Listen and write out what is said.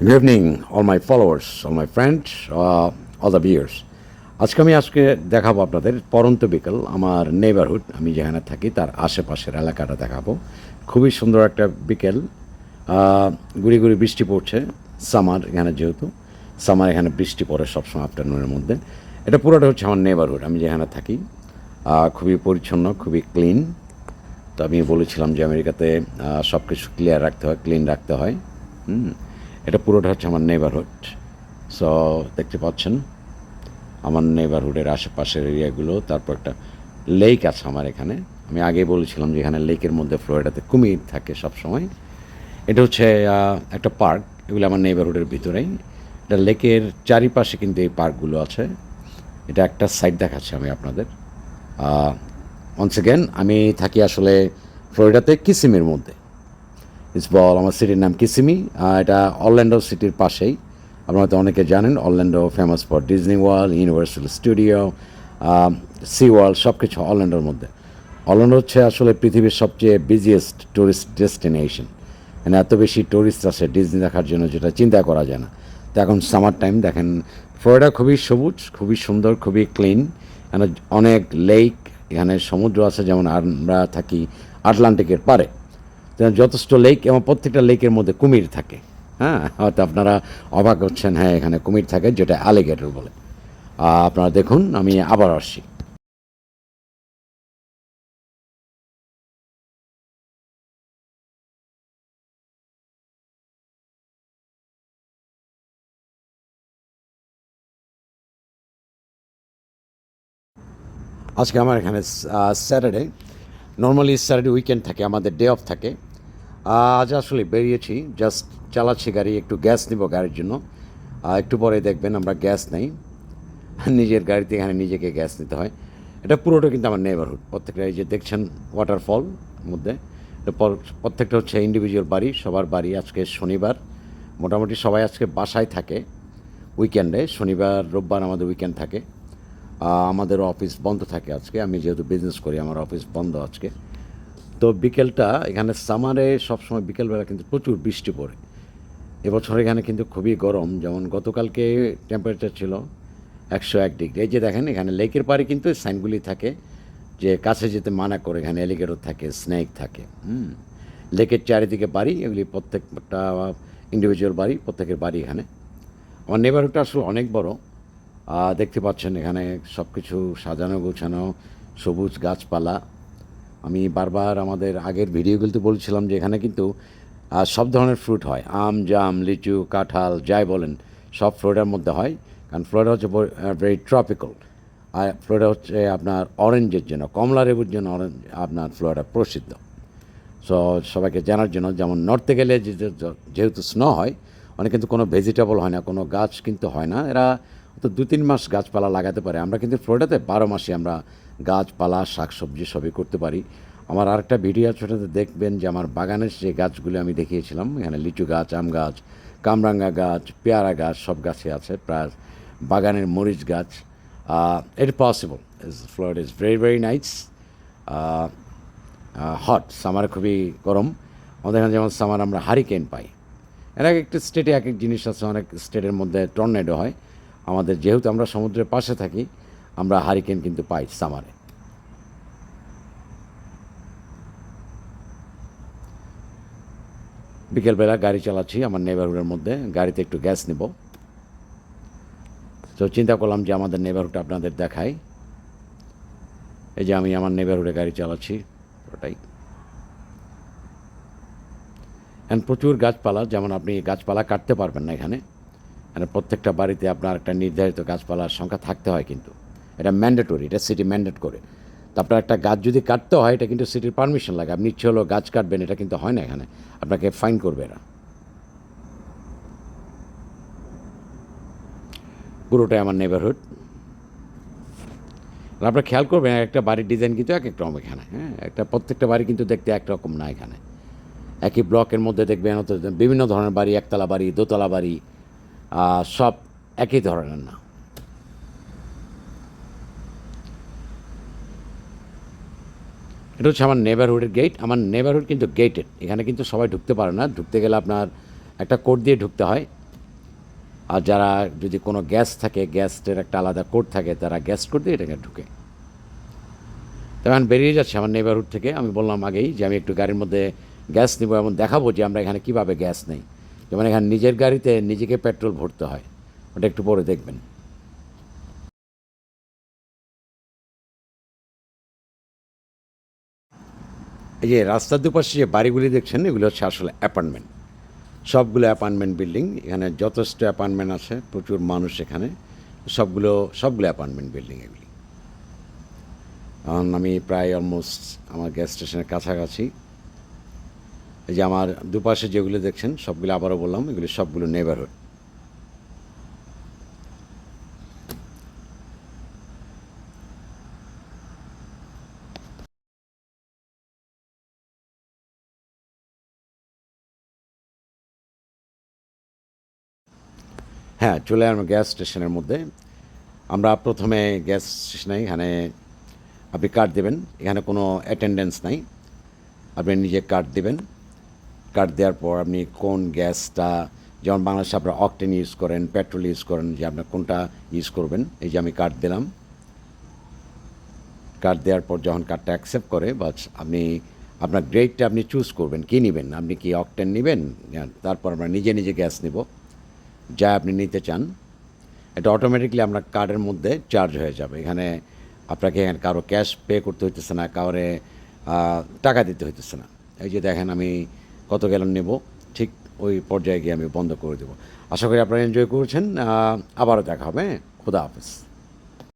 Evening, all my followers, all my friends, uh, all the viewers. আজকে আমি আজকে দেখাবো আপনাদের পরন্ত বিকেল আমার নেবারহুড আমি যেখানে থাকি তার আশেপাশের এলাকাটা দেখাবো। খুবই সুন্দর একটা বিকেল গুড়ি গুড়ি বৃষ্টি পড়ছে সামার এখানে যেহেতু সামার এখানে বৃষ্টি পড়ে সবসময় আফটারনুনের মধ্যে। এটা পুরোটা হচ্ছে আমার নেবারহুড আমি যেখানে থাকি খুবই পরিচ্ছন্ন খুবই ক্লিন তো আমি বলেছিলাম যে আমেরিকাতে সব কিছু ক্লিয়ার রাখতে হয় ক্লিন রাখতে হয়। হুম। এটা পুরোটা হচ্ছে আমার নেবারহুড সো দেখতে পাচ্ছেন, আমার নেবারহুডের আশেপাশের এরিয়াগুলো, তারপর একটা লেক আছে আমার এখানে। আমি আগেই বলেছিলাম যে এখানে লেকের মধ্যে ফ্লোরিডাতে কুমির থাকে সব সময় এটা হচ্ছে একটা পার্ক এগুলো আমার নেবারহুডের ভিতরেই। এটা লেকের চারিপাশে কিন্তু এই পার্কগুলো আছে। এটা একটা সাইড দেখাচ্ছি আমি আপনাদের। ওয়ান্স অ্যাগেন আমি থাকি আসলে ফ্লোরিডাতে কিসিমের মধ্যে। ইটস বল আমার সিটির নাম কিসিমি। এটা অরল্যান্ডো সিটির পাশেই। আপনারা হয়তো অনেকে জানেন Orlando famous for Disney World Universal Studio Sea World সব কিছু অরল্যান্ডোর মধ্যে। অরল্যান্ডো হচ্ছে আসলে পৃথিবীর সবচেয়ে বিজিয়েস্ট টুরিস্ট ডেস্টিনেশন মানে এত বেশি টুরিস্ট আসে ডিজনি দেখার জন্য যেটা চিন্তা করা যায় না। তো এখন সামার টাইম দেখেন ফ্লোরিডা খুবই সবুজ, খুবই সুন্দর, খুবই ক্লিন এখানে অনেক লেক এখানে সমুদ্র আছে, যেমন আমরা থাকি আটলান্টিকের পারে যথেষ্ট লেক এবং প্রত্যেকটা লেকের মধ্যে কুমির থাকে। হ্যাঁ হয়তো আপনারা অবাক হচ্ছেন হ্যাঁ এখানে কুমির থাকে, যেটা অ্যালিগেটর বলে। আপনারা দেখুন, আমি আবার আসছি। আজকে আমার এখানে স্যাটারডে নর্মালি স্যাটারডে উইকেন্ড থাকে, আমাদের ডে অফ থাকে। আজ আসলে বেরিয়েছি জাস্ট চালাচ্ছি গাড়ি, একটু গ্যাস নিব গাড়ির জন্য। একটু পরে দেখবেন আমরা গ্যাস নেই। নিজের গাড়িতে এখানে নিজেকে গ্যাস নিতে হয়। এটা পুরোটা কিন্তু আমার নেবারহুড প্রত্যেকটা এই যে দেখছেন ওয়াটারফল মধ্যে। প্রত্যেকটা হচ্ছে ইন্ডিভিজুয়াল বাড়ি, সবার বাড়ি আজকে শনিবার। মোটামুটি সবাই আজকে বাসায় থাকে উইকেন্ডে শনিবার, রোববার আমাদের উইকেন্ড থাকে। আমাদের অফিস বন্ধ থাকে আজকে। আমি যেহেতু বিজনেস করি, আমার অফিস বন্ধ আজকে। তো বিকেলটা এখানে সামারে সবসময় বিকেলবেলা কিন্তু প্রচুর বৃষ্টি পড়ে। এবছর এখানে কিন্তু খুবই গরম, যেমন গতকালকে টেম্পারেচার ছিল একশো এক ডিগ্রি। এই যে দেখেন, এখানে লেকের পাড়ে কিন্তু সাইনগুলি থাকে যে কাছে যেতে মানা করে, এখানে এলিগেটর থাকে স্নেক থাকে, হুম। লেকের চারিদিকে বাড়ি, এগুলি প্রত্যেকটা ইন্ডিভিজুয়াল বাড়ি, প্রত্যেকের বাড়ি এখানে। আমার নেবারহুডটা আসলে অনেক বড়। দেখতে পাচ্ছেন এখানে সব কিছু সাজানো গোছানো, সবুজ গাছপালা। আমি বারবার আমাদের আগের ভিডিওগুলোতে বলছিলাম যে এখানে কিন্তু সব ধরনের ফ্রুট হয়। আম, জাম, লিচু, কাঁঠাল, যাই বলেন, সব ফ্লোরিডার মধ্যে হয়। কারণ ফ্লোরিডা হচ্ছে ভেরি ট্রপিক্যাল আর ফ্লোরিডা হচ্ছে আপনার অরেঞ্জের জন্য, কমলা লেবুর জন্য অরেঞ্জ আপনার ফ্লোরিডা প্রসিদ্ধ। সো সবাইকে জানার জন্য, যেমন নর্থে গেলে যেহেতু স্নো হয়, অনেক কিন্তু কোনো ভেজিটেবল হয় না, কোনো গাছ কিন্তু হয় না। এরা তো দু তিন মাস গাছপালা লাগাতে পারে। আমরা কিন্তু ফ্লোরিডাতে বারো মাসে আমরা গাছপালা, শাকসবজি সবই করতে পারি। আমার আরেকটা ভিডিও আছে, ওটাতে দেখবেন যে আমার বাগানের যে গাছগুলো আমি দেখিয়েছিলাম, এখানে লিচু গাছ, আম গাছ, কামরাঙ্গা গাছ, পেয়ারা গাছ, সব গাছে আছে, প্রায় বাগানের মরিচ গাছ। It possible Florida is very very nice hot summer খুবই গরম। আমাদের এখানে যেমন সামার আমরা হারিকেন পাই। এর এক একটা স্টেটে এক এক জিনিস আছে, অনেক স্টেটের মধ্যে টর্নেডো হয়। আমাদের যেহেতু আমরা সমুদ্রের পাশে থাকি আমরা হারিকেন কিন্তু পাই সামারে। বিকেলবেলা গাড়ি চালাচ্ছি আমার নেবারহুডের মধ্যে, গাড়িতে একটু গ্যাস নেব। তো চিন্তা করলাম যে আমাদের নেবারহুডটা আপনাদের দেখাই। এই যে আমি আমার নেবারহুডে গাড়ি চালাচ্ছি ওটাই এখন প্রচুর গাছপালা, যেমন আপনি গাছপালা কাটতে পারবেন না এখানে। মানে প্রত্যেকটা বাড়িতে আপনার একটা নির্ধারিত গাছপালার সংখ্যা থাকতে হয় কিন্তু। এটা ম্যান্ডেটরি এটা সিটি ম্যান্ডেট করে তো আপনার একটা গাছ যদি কাটতে হয়, এটা কিন্তু সিটির পারমিশন লাগে। আপনি ইচ্ছে হলো গাছ কাটবেন, এটা কিন্তু হয় না এখানে। আপনাকে ফাইন করবে এরা। পুরোটাই আমার নেবারহুড আপনারা খেয়াল করবেন একটা বাড়ির ডিজাইন কিন্তু এক এক রকম এখানে হ্যাঁ? একটা প্রত্যেকটা বাড়ি কিন্তু দেখতে একরকম না এখানে। একই ব্লকের মধ্যে দেখবেন বিভিন্ন ধরনের বাড়ি, একতলা বাড়ি, দোতলা বাড়ি সব একই ধরনের না। এটা হচ্ছে আমার নেবারহুডের গেট আমার নেবারহুড কিন্তু গেটেড এখানে কিন্তু সবাই ঢুকতে পারে না। ঢুকতে গেলে আপনার একটা কোড দিয়ে ঢুকতে হয়। আর যারা যদি কোনো গ্যাস থাকে গ্যাসের একটা আলাদা কোড থাকে, তারা গ্যাস কোড দিয়ে এটাকে ঢুকে। তখন বেরিয়ে যাচ্ছে আমার নেবারহুড থেকে। আমি বললাম আগেই যে আমি একটু গাড়ির মধ্যে গ্যাস নেব এবং দেখাবো যে আমরা এখানে কীভাবে গ্যাস নেই। যেমন এখানে নিজের গাড়িতে নিজেকে পেট্রোল ভরতে হয়। ওটা একটু পরে দেখবেন। এই যে রাস্তার দুপাশে যে বাড়িগুলি দেখছেন, এগুলো হচ্ছে আসলে অ্যাপার্টমেন্ট। সবগুলো অ্যাপার্টমেন্ট বিল্ডিং, এখানে যথেষ্ট অ্যাপার্টমেন্ট আছে, প্রচুর মানুষ এখানে। সবগুলো সবগুলো অ্যাপার্টমেন্ট বিল্ডিং এগুলি। এখন আমি প্রায় অলমোস্ট আমার গ্যাস স্টেশনের কাছাকাছি। এই যে আমার দুপাশে যেগুলো দেখছেন, সবগুলো আবারও বললাম, এগুলি সবগুলো নেবারহুড হ্যাঁ চলে আসলাম গ্যাস স্টেশনের মধ্যে। আমরা প্রথমে গ্যাস স্টেশনে এখানে আপনি কার্ড দেবেন। এখানে কোনো অ্যাটেন্ডেন্স নাই। আপনি নিজে কার্ড দেবেন। কার্ড দেওয়ার পর আপনি কোন গ্যাসটা যেমন বাংলাদেশে আপনারা অকটেন ইউজ করেন পেট্রোল ইউজ করেন, যে আপনার কোনটা ইউজ করবেন, এই যে আমি কার্ড দিলাম। কার্ড দেওয়ার পর যখন কার্ডটা অ্যাকসেপ্ট করে বা আপনি, আপনার গ্রেডটা আপনি চুজ করবেন, কী নেবেন? আপনি কি অকটেন নেবেন? তারপর আমরা নিজে নিজে গ্যাস নেব। যা আপনি নিতে চান, এটা অটোমেটিকলি আপনার কার্ডের মধ্যে চার্জ হয়ে যাবে। এখানে আপনাকে কারও ক্যাশ পে করতে হইতেছে না কাউরে টাকা দিতে হইতেছে না। এই যে দেখেন আমি কত গ্যালন নেব, ঠিক ওই পর্যায়ে গিয়ে আমি বন্ধ করে দেবো। আশা করি আপনারা এনজয় করেছেন আবারও দেখা হবে। খোদা হাফেজ।